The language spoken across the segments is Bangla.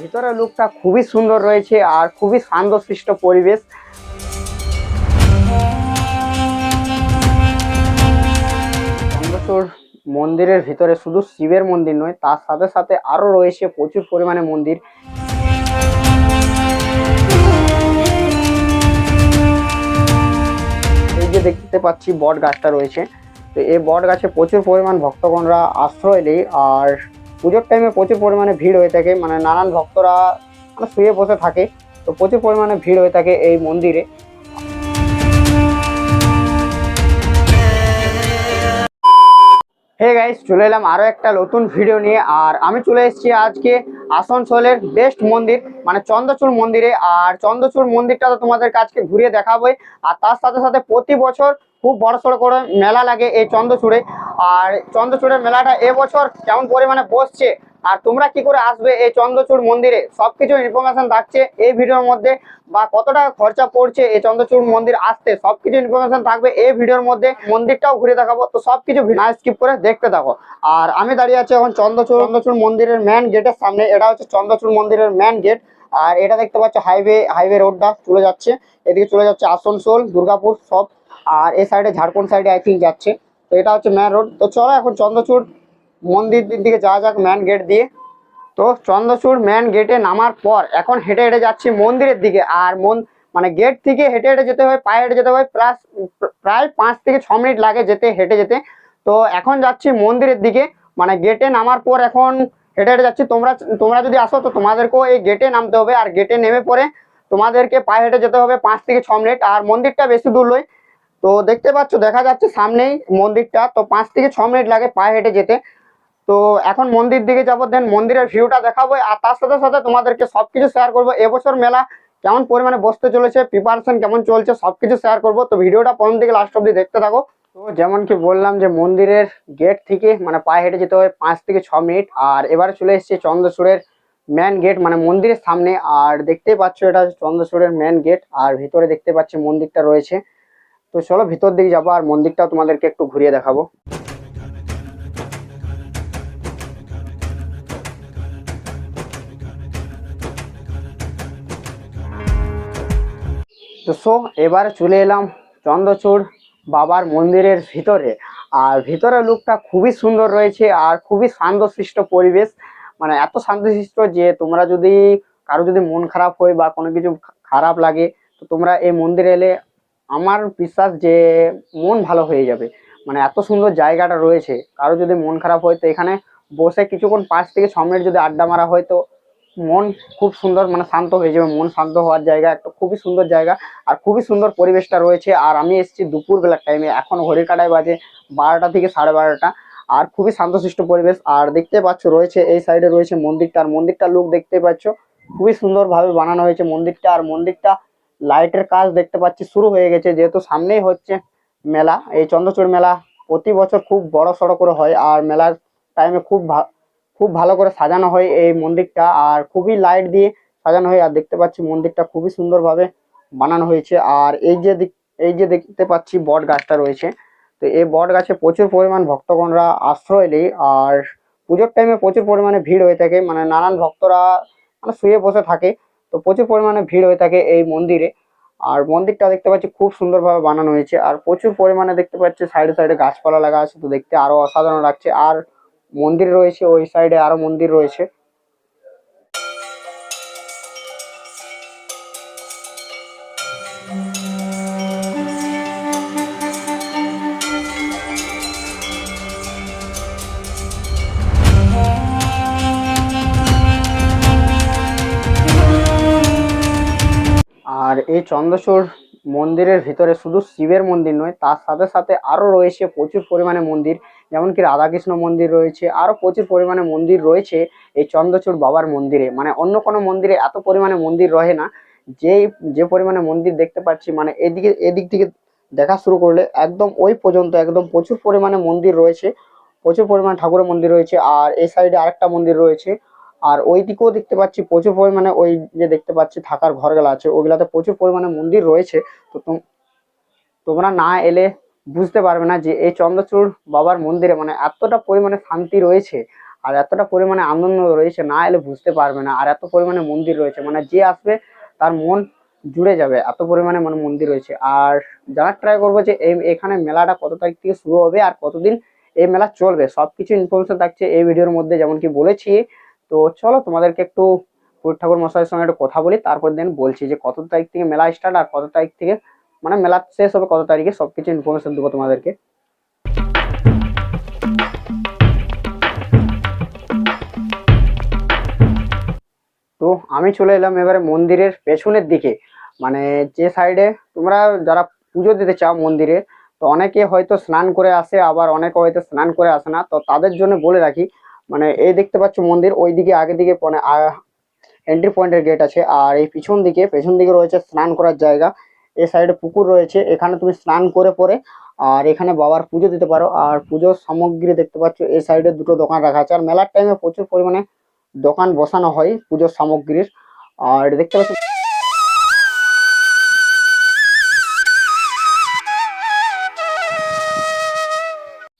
ভিতরের লুকটা খুবই সুন্দর রয়েছে আর খুবই শান্তশিষ্ট পরিবেশ। মন্দিরের ভিতরে শুধু শিবের মন্দির নয়, তার সাথে সাথে আরও রয়েছে প্রচুর পরিমাণে মন্দির। এই যে দেখতে পাচ্ছি বট গাছটা রয়েছে, তো এই বট গাছে প্রচুর পরিমাণ ভক্তগণরা আশ্রয় নেই আর পুজোর টাইমে প্রচুর পরিমাণে ভিড় হয়ে থাকে। মানে নানান ভক্তরা মানে শুয়ে বসে থাকে, তো প্রচুর পরিমাণে ভিড় হয়ে থাকে এই মন্দিরে। হে গাইস চলে এলাম আরও একটা নতুন ভিডিও নিয়ে, আর আমি চলে এসেছি আজকে আসানসোলের বেস্ট মন্দির মানে চন্দ্রচূড় মন্দিরে। আর চন্দ্রচূড় মন্দিরটা তো তোমাদের কাছকে ঘুরিয়ে দেখাবোই। আর তার সাথে সাথে প্রতি বছর খুব বড় সড়ো করে মেলা লাগে এই চন্দ্রচূড়ে। আর চন্দ্রচূড়ের মেলাটা এবছর কেমন পরিমাণে বসছে আর তোমরা কি করে আসবে এই চন্দ্রচূড় মন্দিরে? সবকিছু ইনফরমেশন থাকছে এই ভিডিওর মধ্যে বা কত টাকা খরচা পড়ছে এই চন্দ্রচূড় মন্দির আসতে সবকিছু ইনফরমেশন থাকবে এই ভিডিওর মধ্যে। মন্দিরটাও ঘুরে দেখাবো, তো সবকিছু না স্কিপ করে দেখতে থাকো। আর আমি দাঁড়িয়ে আছি এখন চন্দ্রচূড় চন্দ্রচূড় মন্দিরের মেন গেটের সামনে। এটা হচ্ছে চন্দ্রচূড় মন্দিরের মেন গেট আর এটা দেখতে পাচ্ছ হাইওয়ে হাইওয়ে রোডটা চলে যাচ্ছে। এদিকে চলে যাচ্ছে আসানসোল, দুর্গাপুর সব। আর এই সাইডে ঝাড়খণ্ড সাইডে আই থিঙ্ক যাচ্ছে। এটা হচ্ছে ম্যান রোড তো চলো এখন চন্দ্রচূড় মন্দির দিকে যাওয়া যাক মেন গেট দিয়ে। তো চন্দ্রচূড় ম্যান গেটে নামার পর এখন হেঁটে হেঁটে যাচ্ছি মন্দিরের দিকে। আর মন মানে গেট থেকে হেঁটে হেঁটে যেতে হয়, পায়ে হেঁটে যেতে হয় প্লাস প্রায় পাঁচ থেকে ছ মিনিট লাগে যেতে, হেঁটে যেতে। তো এখন যাচ্ছি মন্দিরের দিকে। মানে গেটে নামার পর এখন হেঁটে হেঁটে যাচ্ছি। তোমরা তোমরা যদি আসো তো তোমাদেরকেও এই গেটে নামতে হবে। আর গেটে নেমে পরে তোমাদেরকে পায়ে হেঁটে যেতে হবে পাঁচ থেকে ছ মিনিট। আর মন্দিরটা বেশি দূর নয়। তো দেখতে পাচ্ছ, দেখা যাচ্ছে সামনেই মন্দিরটা। তো পাঁচ থেকে ছ মিনিট লাগে পায়ে হেঁটে যেতে। তো এখন মন্দির দিকে যাব দেন মন্দিরের ভিউটা দেখাবো। আর তার সাথে সাথে তোমাদেরকে সব কিছু শেয়ার করব। এবছর মেলা কেমন পরিমাণে বসতে চলেছে প্রিপারেশন কেমন চলছে সব কিছু শেয়ার করব। তো ভিডিওটা প্রথম থেকে লাস্ট অব্দি দেখতে থাকো। তো যেমন কি বললাম যে মন্দিরের গেট থেকে মানে পায়ে হেঁটে যেতে হয় পাঁচ থেকে ছ মিনিট। আর এবারে চলে এসেছে চন্দ্রচূড়ের মেন গেট মানে মন্দিরের সামনে। আর দেখতেই পাচ্ছ, এটা হচ্ছে চন্দ্রচূড়ের মেন গেট আর ভিতরে দেখতে পাচ্ছি মন্দিরটা রয়েছে। তো চলো ভিতর দিকে যাব আর মন্দিরটাও তোমাদেরকে একটু ঘুরিয়ে দেখাবো। তো সো, এবার চলে এলাম চন্দ্রচূড় বাবার মন্দিরের ভিতরে। আর ভিতরের লুকটা খুবই সুন্দর রয়েছে আর খুবই শান্তশিষ্ট পরিবেশ। মানে এত শান্তশিষ্ট যে তোমরা যদি কারও যদি মন খারাপ হয় বা কোনো কিছু খারাপ লাগে, তো তোমরা এই মন্দিরে এলে আমার বিশ্বাস যে মন ভালো হয়ে যাবে। মানে এত সুন্দর জায়গাটা রয়েছে, কারও যদি মন খারাপ হয় তো এখানে বসে কিছুক্ষণ পাঁচ থেকে ছ মিনিট যদি আড্ডা মারা হয় তো মন খুব সুন্দর মানে শান্ত হয়ে যাবে, মন শান্ত হওয়ার জায়গা, একটা খুবই সুন্দর জায়গা আর খুবই সুন্দর পরিবেশটা রয়েছে। আর আমি এসেছি দুপুরবেলার টাইমে এখন ঘড়ির কাটায় বাজে বারোটা থেকে সাড়ে বারোটা আর খুবই শান্তশিষ্ট পরিবেশ। আর দেখতে পাচ্ছ রয়েছে, এই সাইডে রয়েছে মন্দিরটা, আর মন্দিরটার লুক দেখতে পাচ্ছ, খুবই সুন্দরভাবে বানানো হয়েছে মন্দিরটা। আর মন্দিরটা লাইটের কাজ দেখতে পাচ্ছি, শুরু হয়ে গেছে। যেহেতু সামনেই হচ্ছে মেলা, এই চন্দ্রচূড় মেলা প্রতি বছর খুব বড় সড়ো করে হয় আর মেলার টাইমে খুব খুব ভালো করে সাজানো হয় এই মন্দিরটা আর খুবই লাইট দিয়ে সাজানো হয়। আর দেখতে পাচ্ছি মন্দিরটা খুবই সুন্দরভাবে বানানো হয়েছে। আর এই যে এই যে দেখতে পাচ্ছি বট গাছটা রয়েছে। তো এই বট গাছে প্রচুর পরিমাণ ভক্তগণরা আশ্রয় নেই আর পুজোর টাইমে প্রচুর পরিমাণে ভিড় হয়ে থাকে। মানে নানান ভক্তরা মানে শুয়ে বসে থাকে। তো প্রচুর পরিমাণে ভিড় হয়ে থাকে এই মন্দিরে। আর মন্দিরটা দেখতে পাচ্ছি খুব সুন্দরভাবে বানানো হয়েছে। আর প্রচুর পরিমাণে দেখতে পাচ্ছি সাইডে সাইডে গাছপালা লাগা আছে, তো দেখতে আরও অসাধারণ লাগছে। আর মন্দির রয়েছে, ওই সাইডে আরও মন্দির রয়েছে। এই চন্দ্রচূড় মন্দিরের ভিতরে শুধু শিবের মন্দির নয়, তার সাথে সাথে আরও রয়েছে প্রচুর পরিমাণে মন্দির, যেমন কি রাধাকৃষ্ণ মন্দির রয়েছে আরও প্রচুর পরিমাণে মন্দির রয়েছে এই চন্দ্রচূড় বাবার মন্দিরে। মানে অন্য কোনো মন্দিরে এত পরিমাণে মন্দির রহে না, যে যে পরিমাণে মন্দির দেখতে পাচ্ছি মানে এদিকে, এদিক থেকে দেখা শুরু করলে একদম ওই পর্যন্ত একদম প্রচুর পরিমাণে মন্দির রয়েছে, প্রচুর পরিমাণে ঠাকুরের মন্দির রয়েছে, আর এই সাইডে আরেকটা মন্দির রয়েছে। আর ওই দিকেও দেখতে পাচ্ছি প্রচুর পরিমাণে ওই যে দেখতে পাচ্ছি থাকার ঘরগুলো আছে ওগুলাতে প্রচুর পরিমাণে মন্দির রয়েছে। তো তোম- তোমরা না এলে বুঝতে পারবে না যে এই চন্দ্রচূড় বাবার মন্দিরে মানে এতটা পরিমাণে শান্তি রয়েছে আর এতটা পরিমাণে আনন্দ রয়েছে, না এলে বুঝতে পারবে না। আর এত পরিমাণে মন্দির রয়েছে মানে যে আসবে তার মন জুড়ে যাবে এত পরিমাণে মানে মন্দির রয়েছে। আর জানার ট্রাই করব যে এই এখানে মেলাটা কত তারিখ থেকে শুরু হবে আর কতদিন এই মেলা চলবে, সবকিছু ইনফরমেশন থাকছে এই ভিডিওর মধ্যে। যেমন কি বলেছি তো চলো তোমাদেরকে একটু পুরীর ঠাকুর মশাইয়ের সঙ্গে একটু কথা বলি, তারপর দেন বলছি যে কত তারিখ থেকে মেলা স্টার্ট আর কত তারিখ থেকে মানে মেলা শেষ হবে কত তারিখে সব কিছু ইনফরমেশন দেবো তোমাদেরকে। তো আমি চলে এলাম এবারে মন্দিরের পেছনের দিকে মানে যে সাইডে তোমরা যারা পুজো দিতে চাও মন্দিরে, তো অনেকে হয়তো স্নান করে আসে, আবার অনেকে হয়তো স্নান করে আসে না, তো তাদের জন্য বলে রাখি মানে এই দেখতে পাচ্ছ মন্দির ওই দিকে আগে দিকে এন্ট্রি পয়েন্টের গেট আছে, আর এই পিছন দিকে, পেছন দিকে রয়েছে স্নান করার জায়গা। এই সাইডে পুকুর রয়েছে, এখানে তুমি স্নান করে পরে, আর এখানে বাবার পুজো দিতে পারো। আর পুজোর সামগ্রী দেখতে পাচ্ছ এই সাইডে দুটো দোকান রাখা আছে। আর মেলার টাইমে প্রচুর পরিমাণে দোকান বসানো হয় পুজোর সামগ্রীর। আর দেখতে পাচ্ছ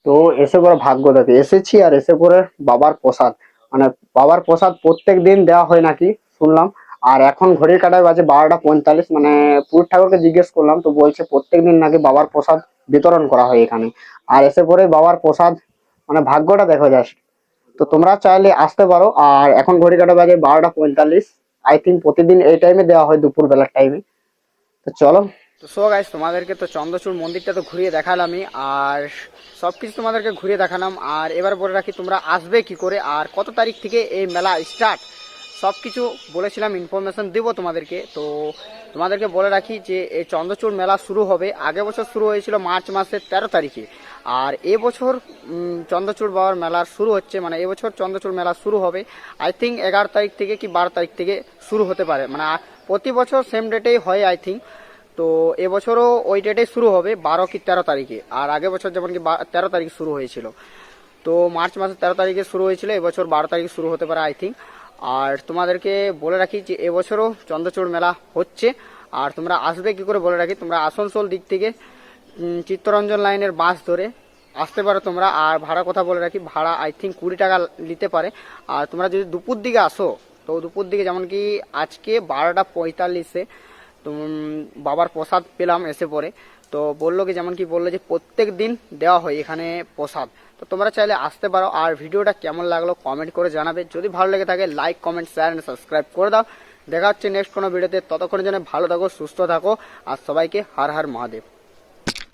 তো এসে পরে ভাগ্য দেখে। এসেছি আর এসে পরে বাবার প্রসাদ। মানে বাবার প্রসাদ প্রত্যেক দিন দেওয়া হয় নাকি? শুনলাম। আর এখন ঘড়ির কাটায় বাজে বারোটা পঁয়তাল্লিশ। মানে পুরীর ঠাকুরকে জিজ্ঞেস করলাম, তো বলছে প্রত্যেক দিন নাকি বাবার প্রসাদ বিতরণ করা হয় এখানে। আর এসে পরে বাবার প্রসাদ মানে ভাগ্যটা দেখো জাস্ট তো তোমরা চাইলে আসতে পারো। আর এখন ঘড়ি কাটা বাজে বারোটা পঁয়তাল্লিশ। আই থিঙ্ক প্রতিদিন এই টাইমে দেওয়া হয় দুপুর বেলার টাইমে তো চলো। তো সো গাইস তোমাদেরকে তো চন্দ্রচূড় মন্দিরটা তো ঘুরিয়ে দেখালামই, আর সব কিছু তোমাদেরকে ঘুরিয়ে দেখালাম, আর এবার বলে রাখি তোমরা আসবে কি করে, আর কত তারিখ থেকে এই মেলা স্টার্ট সব কিছু বলেছিলাম ইনফরমেশন দেবো তোমাদেরকে। তো তোমাদেরকে বলে রাখি যে এই চন্দ্রচূড় মেলা শুরু হবে আগে বছর শুরু হয়েছিল মার্চ মাসের তেরো তারিখে, আর এবছর চন্দ্রচূড় বাবার মেলা শুরু হচ্ছে মানে এবছর চন্দ্রচূড় মেলা শুরু হবে আই থিঙ্ক এগারো তারিখ থেকে কি বারো তারিখ থেকে শুরু হতে পারে মানে প্রতি বছর সেম ডেটেই হয় আই থিঙ্ক তো এবছরও ওই ডেটে শুরু হবে, বারো কি তেরো তারিখে। আর আগে বছর যেমন কি তেরো তারিখে শুরু হয়েছিল। তো মার্চ মাসের তেরো তারিখে শুরু হয়েছিল, এবছর বারো তারিখে শুরু হতে পারে আই থিঙ্ক আর তোমাদেরকে বলে রাখি যে এবছরও চন্দ্রচূড় মেলা হচ্ছে। আর তোমরা আসবে কি করে বলে রাখি, তোমরা আসানসোল দিক থেকে চিত্তরঞ্জন লাইনের বাস ধরে আসতে পারো তোমরা। আর ভাড়া কথা বলে রাখি, ভাড়া আই থিঙ্ক কুড়ি টাকা নিতে পারে। আর তোমরা যদি দুপুর দিকে আসো, তো দুপুর দিকে যেমন কি আজকে বারোটা পঁয়তাল্লিশে তো বাবার প্রসাদ পেলাম এসে পরে। তো বলল কি, যেমন কি বলল যে প্রত্যেক দিন দেওয়া হয় এখানে প্রসাদ। তো তোমরা চাইলে আসতে পারো। আর ভিডিওটা কেমন লাগল কমেন্ট করে জানাবে। যদি ভালো লেগে থাকে like comment share and subscribe করে দাও। দেখা হচ্ছে নেক্সট কোনো ভিডিওতে ততক্ষণের জন্য ভালো থাকো, সুস্থ থাকো। আর সবাইকে হার হার মহাদেব।